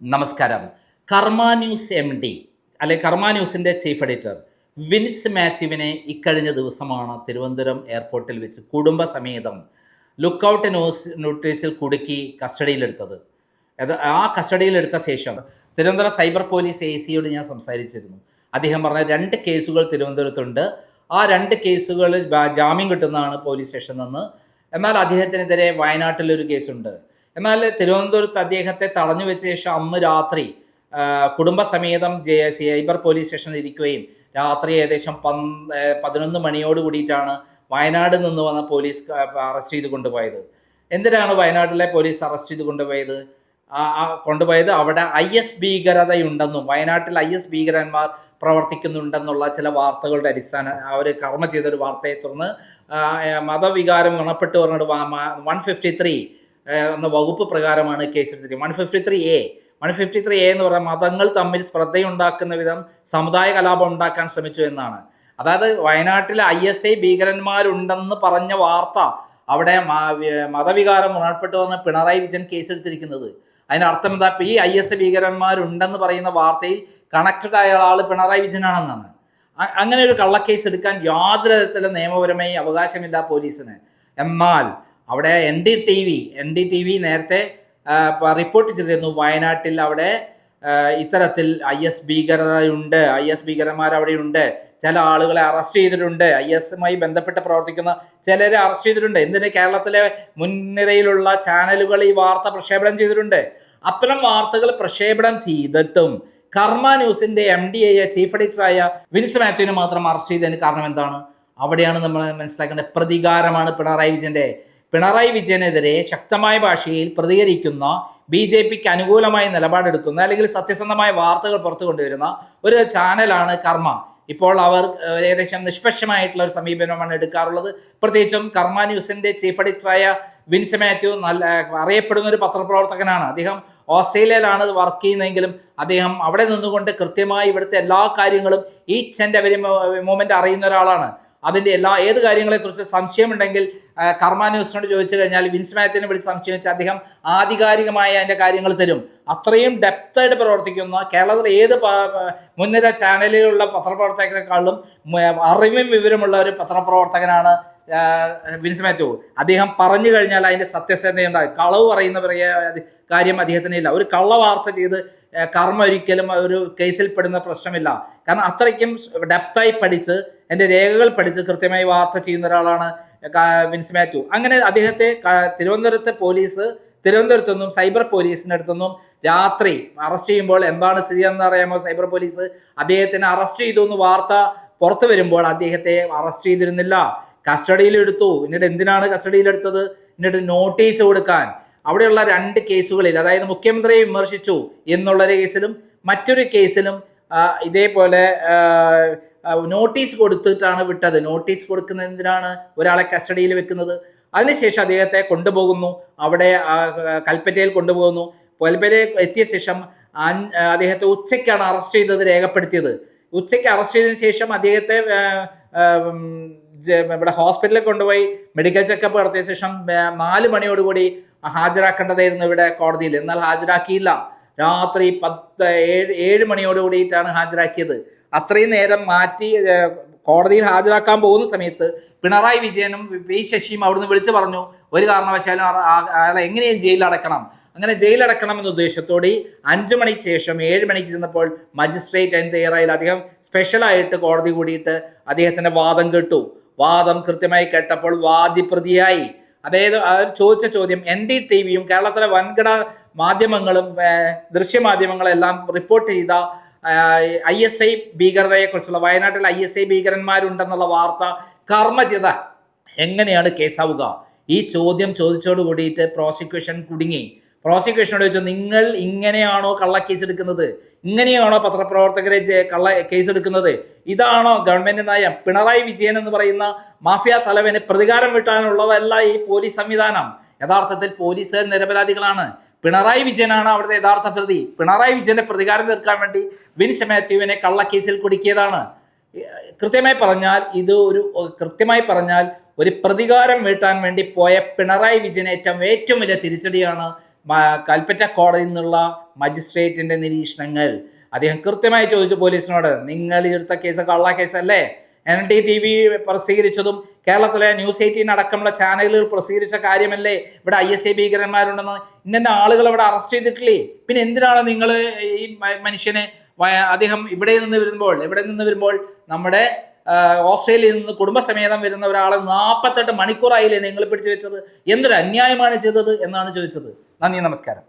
നമസ്കാരം. Karma news M D അല്ലെ കർമ്മ ന്യൂസിന്റെ ചീഫ് എഡിറ്റർ വിൻസ് മാത്യുവിനെ ഇക്കഴിഞ്ഞ ദിവസമാണ് തിരുവനന്തപുരം എയർപോർട്ടിൽ വെച്ച് കുടുംബസമേതം ലുക്കൗട്ട് നോസ് നോട്ടീസിൽ കുടുക്കി കസ്റ്റഡിയിലെടുത്തത്. അത് ആ കസ്റ്റഡിയിലെടുത്ത ശേഷം തിരുവനന്തപുരം സൈബർ പോലീസ് എ സിയോട് ഞാൻ സംസാരിച്ചിരുന്നു. അദ്ദേഹം പറഞ്ഞ രണ്ട് കേസുകൾ തിരുവനന്തപുരത്തുണ്ട്. ആ രണ്ട് കേസുകളിൽ ജാമ്യം കിട്ടുന്നതാണ് പോലീസ് സ്റ്റേഷനിൽ നിന്ന്. എന്നാൽ അദ്ദേഹത്തിനെതിരെ വയനാട്ടിലൊരു കേസുണ്ട്. എന്നാൽ തിരുവനന്തപുരത്ത് അദ്ദേഹത്തെ തടഞ്ഞു വെച്ച ശേഷം അന്ന് രാത്രി കുടുംബസമേതം സൈബർ പോലീസ് സ്റ്റേഷനിൽ ഇരിക്കുകയും രാത്രി ഏകദേശം പന്ത് പതിനൊന്ന് മണിയോട് കൂടിയിട്ടാണ് വയനാട് നിന്ന് വന്ന പോലീസ് അറസ്റ്റ് ചെയ്ത് കൊണ്ടുപോയത്. എന്തിനാണ് വയനാട്ടിലെ പോലീസ് അറസ്റ്റ് ചെയ്ത് കൊണ്ടുപോയത്? കൊണ്ടുപോയത് അവിടെ ഐ എസ് ഭീകരതയുണ്ടെന്നും വയനാട്ടിൽ ഐ എസ് ഭീകരന്മാർ പ്രവർത്തിക്കുന്നുണ്ടെന്നുള്ള ചില വാർത്തകളുടെ അടിസ്ഥാന അവർ കർമ്മ ചെയ്തൊരു വാർത്തയെ തുടർന്ന് മതവികാരം ഗുണപ്പെട്ടു പറഞ്ഞിട്ട് വൺ ഫിഫ്റ്റി ത്രീ എന്ന വകുപ്പ് പ്രകാരമാണ് കേസെടുത്തിരിക്കുന്നത് one fifty three A one fifty three A എന്ന് പറഞ്ഞാൽ മതങ്ങൾ തമ്മിൽ സ്പർദ്ധയുണ്ടാക്കുന്ന വിധം സമുദായ കലാപം ഉണ്ടാക്കാൻ ശ്രമിച്ചു എന്നാണ്. അതായത് വയനാട്ടിലെ ഐ എസ് ഐ ഭീകരന്മാരുണ്ടെന്ന് പറഞ്ഞ വാർത്ത അവിടെ മതവികാരം ഉണർപ്പെട്ടു വന്ന പിണറായി വിജയൻ കേസെടുത്തിരിക്കുന്നത് അതിനർത്ഥം എന്താ? ഈ ഐ എസ് ഐ ഭീകരന്മാരുണ്ടെന്ന് പറയുന്ന വാർത്തയിൽ കണക്റ്റഡ് ആയ ആൾ പിണറായി വിജയനാണെന്നാണ്. അങ്ങനെ ഒരു കള്ളക്കേസ് എടുക്കാൻ യാതൊരു തരത്തിലും നിയമപരമായി അവകാശമില്ല പോലീസിന്. എന്നാൽ അവിടെ N D T V N D T V നേരത്തെ റിപ്പോർട്ട് ചെയ്തിരുന്നു വയനാട്ടിൽ അവിടെ ഇത്തരത്തിൽ ഐ എസ് ഭീകരതയുണ്ട് ഐ എസ് ഭീകരന്മാർ അവിടെയുണ്ട് ചില ആളുകളെ അറസ്റ്റ് ചെയ്തിട്ടുണ്ട് ഐ എസുമായി ബന്ധപ്പെട്ട് പ്രവർത്തിക്കുന്ന ചിലരെ അറസ്റ്റ് ചെയ്തിട്ടുണ്ട്. എന്തിന്? കേരളത്തിലെ മുൻനിരയിലുള്ള ചാനലുകൾ ഈ വാർത്ത പ്രക്ഷേപണം ചെയ്തിട്ടുണ്ട്. അത്തരം വാർത്തകൾ പ്രക്ഷേപണം ചെയ്തിട്ടും കർമ്മ ന്യൂസിന്റെ എം ഡി എ ചീഫ് എഡിറ്ററായ വിൻസ് മാത്യുവിനെ മാത്രം അറസ്റ്റ് ചെയ്തതിന് കാരണം എന്താണ്? അവിടെയാണ് നമ്മൾ മനസ്സിലാക്കേണ്ടത്. പ്രതികാരമാണ് പിണറായി വിജയന്റെ പിണറായി വിജയനെതിരെ ശക്തമായ ഭാഷയിൽ പ്രതികരിക്കുന്ന ബി ജെ പിക്ക് അനുകൂലമായ നിലപാടെടുക്കുന്ന അല്ലെങ്കിൽ സത്യസന്ധമായ വാർത്തകൾ പുറത്തു കൊണ്ടുവരുന്ന ഒരു ചാനലാണ് കർമ്മ. ഇപ്പോൾ അവർ ഏകദേശം നിഷ്പക്ഷമായിട്ടുള്ള ഒരു സമീപനമാണ് എടുക്കാറുള്ളത്. പ്രത്യേകിച്ചും കർമ്മ ന്യൂസിന്റെ ചീഫ് എഡിറ്ററായ വിൻസ് മാത്യു നല്ല അറിയപ്പെടുന്ന ഒരു പത്രപ്രവർത്തകനാണ്. അദ്ദേഹം ഓസ്ട്രേലിയയിലാണ് വർക്ക് ചെയ്യുന്നതെങ്കിലും അദ്ദേഹം അവിടെ നിന്നുകൊണ്ട് കൃത്യമായി ഇവിടുത്തെ എല്ലാ കാര്യങ്ങളും ഈ ചെന്റെ മൂമെന്റ് അറിയുന്ന ഒരാളാണ്. അതിന്റെ എല്ലാ ഏത് കാര്യങ്ങളെക്കുറിച്ച് സംശയമുണ്ടെങ്കിൽ കർമാന്യൂസിനോട് ചോദിച്ചു കഴിഞ്ഞാൽ വിൻസ് മാത്യുവിനെ വിളിച്ച് സംശയം വെച്ചാൽ അദ്ദേഹം ആധികാരികമായ അതിന്റെ കാര്യങ്ങൾ തരും. അത്രയും ഡെപ്തായിട്ട് പ്രവർത്തിക്കുന്ന കേരളത്തിലെ ഏത് മുൻനിര ചാനലിലുള്ള പത്രപ്രവർത്തകരെക്കാളും അറിവും വിവരമുള്ള ഒരു പത്രപ്രവർത്തകനാണ് വിൻസ് മാത്യു അദ്ദേഹം പറഞ്ഞു കഴിഞ്ഞാൽ അതിന്റെ ഉണ്ടായി കളവ് പറയുന്ന പറയ കാര്യം അദ്ദേഹത്തിന് ഇല്ല. ഒരു കള്ള വാർത്ത ചെയ്ത് കർമ്മ ഒരിക്കലും ഒരു കേസിൽ പെടുന്ന പ്രശ്നമില്ല. കാരണം അത്രയ്ക്കും ഡെപ്തായി പഠിച്ച് എന്റെ രേഖകൾ പഠിച്ച് കൃത്യമായി വാർത്ത ചെയ്യുന്ന ഒരാളാണ് വിൻസ് മാത്യു. അങ്ങനെ അദ്ദേഹത്തെ തിരുവനന്തപുരത്തെ പോലീസ് തിരുവനന്തപുരത്തു നിന്നും സൈബർ പോലീസിന്റെ അടുത്തുനിന്നും രാത്രി അറസ്റ്റ് ചെയ്യുമ്പോൾ എന്താണ് സ്ഥിതി എന്ന് അറിയാമോ? സൈബർ പോലീസ് അദ്ദേഹത്തിനെ അറസ്റ്റ് ചെയ്തു എന്ന് വാർത്ത പുറത്തു വരുമ്പോൾ അദ്ദേഹത്തെ അറസ്റ്റ് ചെയ്തിരുന്നില്ല. കസ്റ്റഡിയിൽ എടുത്തു. എന്നിട്ട് എന്തിനാണ് കസ്റ്റഡിയിലെടുത്തത് എന്നിട്ട് നോട്ടീസ് കൊടുക്കാൻ. അവിടെയുള്ള രണ്ട് കേസുകളിൽ അതായത് മുഖ്യമന്ത്രിയെ വിമർശിച്ചു എന്നുള്ളൊരു കേസിലും മറ്റൊരു കേസിലും ഇതേപോലെ നോട്ടീസ് കൊടുത്തിട്ടാണ് വിട്ടത്. നോട്ടീസ് കൊടുക്കുന്നതിനാണ് ഒരാളെ കസ്റ്റഡിയിൽ വെക്കുന്നത്. അതിനുശേഷം അദ്ദേഹത്തെ കൊണ്ടുപോകുന്നു. അവിടെ കൽപ്പറ്റയിൽ കൊണ്ടുപോകുന്നു. കൽപ്പറ്റയിൽ എത്തിയ ശേഷം അദ്ദേഹത്തെ ഉച്ചയ്ക്കാണ് അറസ്റ്റ് ചെയ്തത് രേഖപ്പെടുത്തിയത്. ഉച്ചയ്ക്ക് അറസ്റ്റ് ചെയ്തതിനു ശേഷം അദ്ദേഹത്തെ ഇവിടെ ഹോസ്പിറ്റലിൽ കൊണ്ടുപോയി. മെഡിക്കൽ ചെക്കപ്പ് നടത്തിയ ശേഷം നാല് മണിയോടുകൂടി ഹാജരാക്കേണ്ടതായിരുന്നു ഇവിടെ കോടതിയിൽ. എന്നാൽ ഹാജരാക്കിയില്ല. രാത്രി പത്ത് ഏഴ് ഏഴ് മണിയോടുകൂടിയിട്ടാണ് ഹാജരാക്കിയത്. അത്രയും നേരം മാറ്റി കോടതിയിൽ ഹാജരാക്കാൻ പോകുന്ന സമയത്ത് പിണറായി വിജയനും പി ശശിയും അവിടുന്ന് വിളിച്ചു പറഞ്ഞു ഒരു കാരണവശാലും അയാളെ എങ്ങനെയും ജയിലിൽ അടക്കണം അങ്ങനെ ജയിലടക്കണം എന്ന ഉദ്ദേശത്തോടെ അഞ്ചു മണിക്ക് ശേഷം ഏഴ് മണിക്ക് ചെന്നപ്പോൾ മജിസ്ട്രേറ്റ് അതിന് തയ്യാറായില്ല. അദ്ദേഹം സ്പെഷ്യലായിട്ട് കോടതി കൂടിയിട്ട് അദ്ദേഹത്തിന്റെ വാദം കേട്ടു. വാദം കൃത്യമായി കേട്ടപ്പോൾ വാദിപ്രതിയായി. അതായത് ചോദിച്ച ചോദ്യം എൻ ഡി ടി വിയും കേരളത്തിലെ വൻകിട മാധ്യമങ്ങളും ദൃശ്യമാധ്യമങ്ങളെല്ലാം റിപ്പോർട്ട് ചെയ്ത ഐ എസ് ഐ ഭീകരതയെക്കുറിച്ചുള്ള വയനാട്ടിൽ ഐ എസ് ഐ ഭീകരന്മാരുണ്ടെന്നുള്ള വാർത്ത കർമ്മ ചെയ്ത എങ്ങനെയാണ് കേസാവുക? ഈ ചോദ്യം ചോദിച്ചോട് കൂടിയിട്ട് പ്രോസിക്യൂഷൻ കുടുങ്ങി. പ്രോസിക്യൂഷനോട് ചോദിച്ചു നിങ്ങൾ ഇങ്ങനെയാണോ കള്ളക്കേസ് എടുക്കുന്നത് ഇങ്ങനെയാണോ പത്രപ്രവർത്തകരെ കള്ള കേസ് എടുക്കുന്നത് ഇതാണോ ഗവൺമെന്റ് നയം? പിണറായി വിജയൻ എന്ന് പറയുന്ന മാഫിയ തലവന് പ്രതികാരം വിട്ടാനുള്ളതല്ല ഈ പോലീസ് സംവിധാനം. യഥാർത്ഥത്തിൽ പോലീസ് നിരപരാധികളാണ്. പിണറായി വിജയനാണ് അവിടുത്തെ യഥാർത്ഥ പ്രതി. പിണറായി വിജയന്റെ പ്രതികാരം തീർക്കാൻ വേണ്ടി വിൻസ് മാത്യുവിനെ കള്ളക്കേസിൽ കുടുക്കിയതാണ്. കൃത്യമായി പറഞ്ഞാൽ ഇത് ഒരു കൃത്യമായി പറഞ്ഞാൽ ഒരു പ്രതികാരം വീട്ടാൻ വേണ്ടി പോയ പിണറായി വിജയനേറ്റം ഏറ്റവും വലിയ തിരിച്ചടിയാണ് കൽപ്പറ്റ കോടതിയിൽ നിന്നുള്ള മജിസ്ട്രേറ്റിന്റെ നിരീക്ഷണങ്ങൾ. അദ്ദേഹം കൃത്യമായി ചോദിച്ചു പോലീസിനോട് നിങ്ങൾ എടുത്ത കേസ് കള്ള കേസല്ലേ എൻ ഡി ടി വി പ്രസിദ്ധീകരിച്ചതും കേരളത്തിലെ ന്യൂസ് എയ്റ്റീൻ അടക്കമുള്ള ചാനലുകൾ പ്രസിദ്ധീകരിച്ച കാര്യമല്ലേ? ഇവിടെ ഐ എസ് ഐ ഭീകരന്മാരുണ്ടെന്ന്. ഇന്ന ആളുകൾ ഇവിടെ അറസ്റ്റ് ചെയ്തിട്ടില്ലേ? പിന്നെ എന്തിനാണ് നിങ്ങൾ ഈ മനുഷ്യനെ അദ്ദേഹം ഇവിടെ നിന്ന് വരുമ്പോൾ ഇവിടെ നിന്ന് വരുമ്പോൾ നമ്മുടെ ഓസ്ട്രേലിയയിൽ നിന്ന് കുടുംബസമേതം വരുന്ന ഒരാളെ നാൽപ്പത്തെട്ട് മണിക്കൂറായില്ലേ നിങ്ങൾ പിടിച്ചു വെച്ചത്? എന്തൊരു അന്യായമാണ് ചെയ്തത് എന്നാണ് ചോദിച്ചത്. നന്ദി നമസ്കാരം.